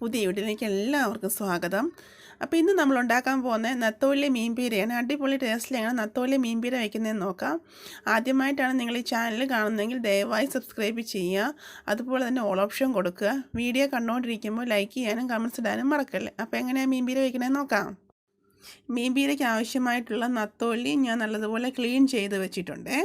പുതിയ വീട്ടിലേക്ക് എല്ലാവർക്കും സ്വാഗതം. അപ്പോൾ ഇന്ന് നമ്മൾ ഉണ്ടാക്കാൻ പോകുന്ന നത്തോലി മീൻപീരയാണ് അടിപൊളി എങ്ങനെ നത്തോലി മീൻപീര വയ്ക്കുന്നതെന്ന് നോക്കാം. ആദ്യമായിട്ടാണ് നിങ്ങൾ ഈ ചാനൽ കാണുന്നതെങ്കിൽ ദയവായി സബ്സ്ക്രൈബ് ചെയ്യുക. അതുപോലെ തന്നെ ഓൾ ഓപ്ഷൻ കൊടുക്കുക. വീഡിയോ കണ്ടുകൊണ്ടിരിക്കുമ്പോൾ ലൈക്ക് ചെയ്യാനും കമൻസ് ഇടാനും മറക്കല്ലേ. അപ്പോൾ എങ്ങനെയാണ് മീൻപീര വയ്ക്കണമെന്ന് നോക്കാം. മീൻപീരയ്ക്ക് ആവശ്യമായിട്ടുള്ള നത്തോലി ഞാൻ നല്ലതുപോലെ ക്ലീൻ ചെയ്ത് വെച്ചിട്ടുണ്ട്.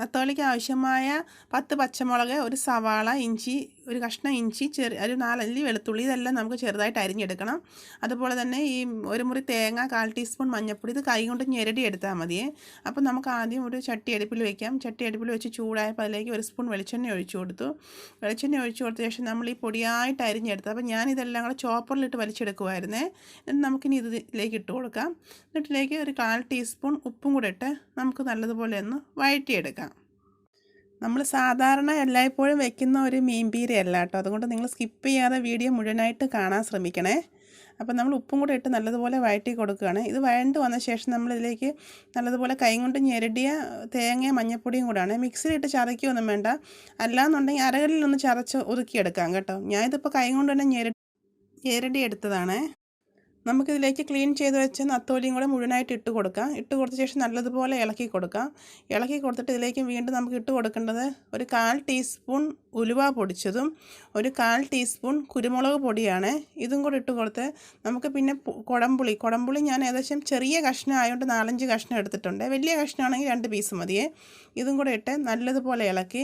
നത്തോലിക്ക് ആവശ്യമായ പത്ത് പച്ചമുളക് ഒരു സവാള ഇഞ്ചി ഒരു കഷ്ണം ഇഞ്ചി ചെറിയ ഒരു നാലല്ലി വെളുത്തുള്ളി ഇതെല്ലാം നമുക്ക് ചെറുതായിട്ട് അരിഞ്ഞെടുക്കണം. അതുപോലെ തന്നെ ഈ ഒരു മുറി തേങ്ങ കാൽ ടീസ്പൂൺ മഞ്ഞൾപ്പൊടി ഇത് കൈ കൊണ്ട് ഞെരടി എടുത്താൽ മതിയേ. അപ്പോൾ നമുക്ക് ആദ്യം ഒരു ചട്ടി അടുപ്പിൽ വെക്കാം. ചട്ടി അടുപ്പിൽ വെച്ച് ചൂടായപ്പോൾ അതിലേക്ക് ഒരു സ്പൂൺ വെളിച്ചെണ്ണ ഒഴിച്ചു കൊടുത്തു. വെളിച്ചെണ്ണ ഒഴിച്ചു കൊടുത്ത ശേഷം നമ്മൾ ഈ പൊടിയായിട്ട് അരിഞ്ഞെടുത്ത് അപ്പോൾ ഞാനിതെല്ലാം കൂടെ ചോപ്പറിലിട്ട് വലിച്ചെടുക്കുമായിരുന്നേ എന്നിട്ട് നമുക്കിനി ഇതിലേക്ക് ഇട്ട് കൊടുക്കാം. എന്നിട്ടിലേക്ക് ഒരു കാൽ ടീസ്പൂൺ ഉപ്പും കൂടെ ഇട്ട് നമുക്ക് നല്ലതുപോലെ ഒന്ന് വഴറ്റിയെടുക്കാം. നമ്മൾ സാധാരണ എല്ലായ്പ്പോഴും വെക്കുന്ന ഒരു മീൻ പീരയല്ല കേട്ടോ. അതുകൊണ്ട് നിങ്ങൾ സ്കിപ്പ് ചെയ്യാതെ വീഡിയോ മുഴുവനായിട്ട് കാണാൻ ശ്രമിക്കണേ. അപ്പോൾ നമ്മൾ ഉപ്പും കൂടെ ഇട്ട് നല്ലതുപോലെ വഴറ്റി കൊടുക്കുകയാണ്. ഇത് വഴണ്ട് വന്ന ശേഷം നമ്മളിതിലേക്ക് നല്ലതുപോലെ കൈ കൊണ്ട് ഞെരടിയ തേങ്ങ മഞ്ഞപ്പൊടിയും കൂടെയാണ്. മിക്സിയിലിട്ട് ചതയ്ക്കുകയൊന്നും വേണ്ട. അല്ലാന്നുണ്ടെങ്കിൽ അരകല്ലിലൊന്ന് ചതച്ച് ഒതുക്കിയെടുക്കാം കേട്ടോ. ഞാനിതിപ്പോൾ കൈ കൊണ്ട് തന്നെ ഞെരടി ഞെരടി എടുത്തതാണ് നമുക്കിതിലേക്ക് ക്ലീൻ ചെയ്ത് വെച്ച നത്തോലിയും കൂടെ മുഴുവനായിട്ട് ഇട്ട് കൊടുക്കാം. ഇട്ട് കൊടുത്ത ശേഷം നല്ലതുപോലെ ഇളക്കി കൊടുക്കാം. ഇളക്കി കൊടുത്തിട്ട് ഇതിലേക്ക് വീണ്ടും നമുക്ക് ഇട്ട് കൊടുക്കേണ്ടത് ഒരു കാൽ ടീസ്പൂൺ ഉലുവ പൊടിച്ചതും ഒരു കാൽ ടീസ്പൂൺ കുരുമുളക് പൊടിയാണ്. ഇതും കൂടെ ഇട്ട് കൊടുത്ത് നമുക്ക് പിന്നെ കുടംപുളി. കുടംപുളി ഞാൻ ഏകദേശം ചെറിയ കഷ്ണം ആയതുകൊണ്ട് നാലഞ്ച് കഷ്ണം എടുത്തിട്ടുണ്ട്. വലിയ കഷ്ണമാണെങ്കിൽ രണ്ട് പീസ് മതിയേ. ഇതും കൂടെ ഇട്ട് നല്ലതുപോലെ ഇളക്കി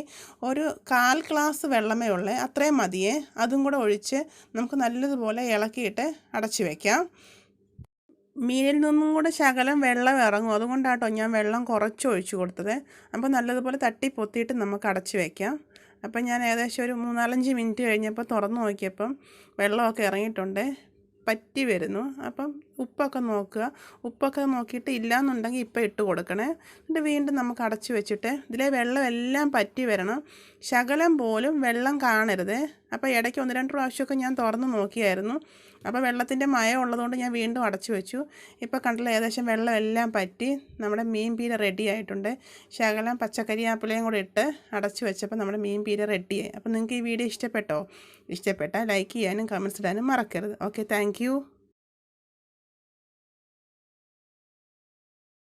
ഒരു കാൽ ഗ്ലാസ് വെള്ളമേ ഉള്ളേ അത്രയും മതിയേ. അതും കൂടെ ഒഴിച്ച് നമുക്ക് നല്ലതുപോലെ ഇളക്കിയിട്ട് അടച്ചു വയ്ക്കാം മീനിൽ നിന്നും കൂടെ ശകലം വെള്ളം ഇറങ്ങും. അതുകൊണ്ടാട്ടോ ഞാൻ വെള്ളം കുറച്ച് ഒഴിച്ചു കൊടുത്തത്. അപ്പോൾ നല്ലതുപോലെ തട്ടി പൊത്തിയിട്ട് നമുക്ക് അടച്ചു വയ്ക്കാം അപ്പം ഞാൻ ഏകദേശം ഒരു മൂന്നാലഞ്ച് മിനിറ്റ് കഴിഞ്ഞപ്പോൾ തുറന്നു നോക്കിയപ്പം വെള്ളമൊക്കെ ഇറങ്ങിയിട്ടുണ്ട്. പറ്റി വരുന്നു. അപ്പം ഉപ്പൊക്കെ നോക്കുക. ഉപ്പൊക്കെ നോക്കിയിട്ട് ഇല്ലയെന്നുണ്ടെങ്കിൽ ഇപ്പം ഇട്ട് കൊടുക്കണേ. എന്നിട്ട് വീണ്ടും നമുക്ക് അടച്ചു വെച്ചിട്ട് ഇതിലെ വെള്ളം എല്ലാം പറ്റി വരണം. ശകലം പോലും വെള്ളം കാണരുത്. അപ്പോൾ ഇടയ്ക്ക് ഒന്ന് രണ്ട് പ്രാവശ്യമൊക്കെ ഞാൻ തുറന്ന് നോക്കിയായിരുന്നു. അപ്പോൾ വെള്ളത്തിന്റെ മയം ഉള്ളതുകൊണ്ട് ഞാൻ വീണ്ടും അടച്ചു വെച്ചു. ഇപ്പോൾ കണ്ടില്ല ഏകദേശം വെള്ളം എല്ലാം പറ്റി. നമ്മുടെ മീൻ പീര റെഡി ആയിട്ടുണ്ട്. ശകലം പച്ചക്കറി ആപ്പിളയും കൂടെ ഇട്ട് അടച്ചു വെച്ചപ്പോൾ നമ്മുടെ മീൻ പീര റെഡിയായി അപ്പോൾ നിങ്ങൾക്ക് ഈ വീഡിയോ ഇഷ്ടപ്പെട്ടോ? ഇഷ്ടപ്പെട്ടാൽ ലൈക്ക് ചെയ്യാനും കമൻസ് ഇടാനും മറക്കരുത്. Okay thank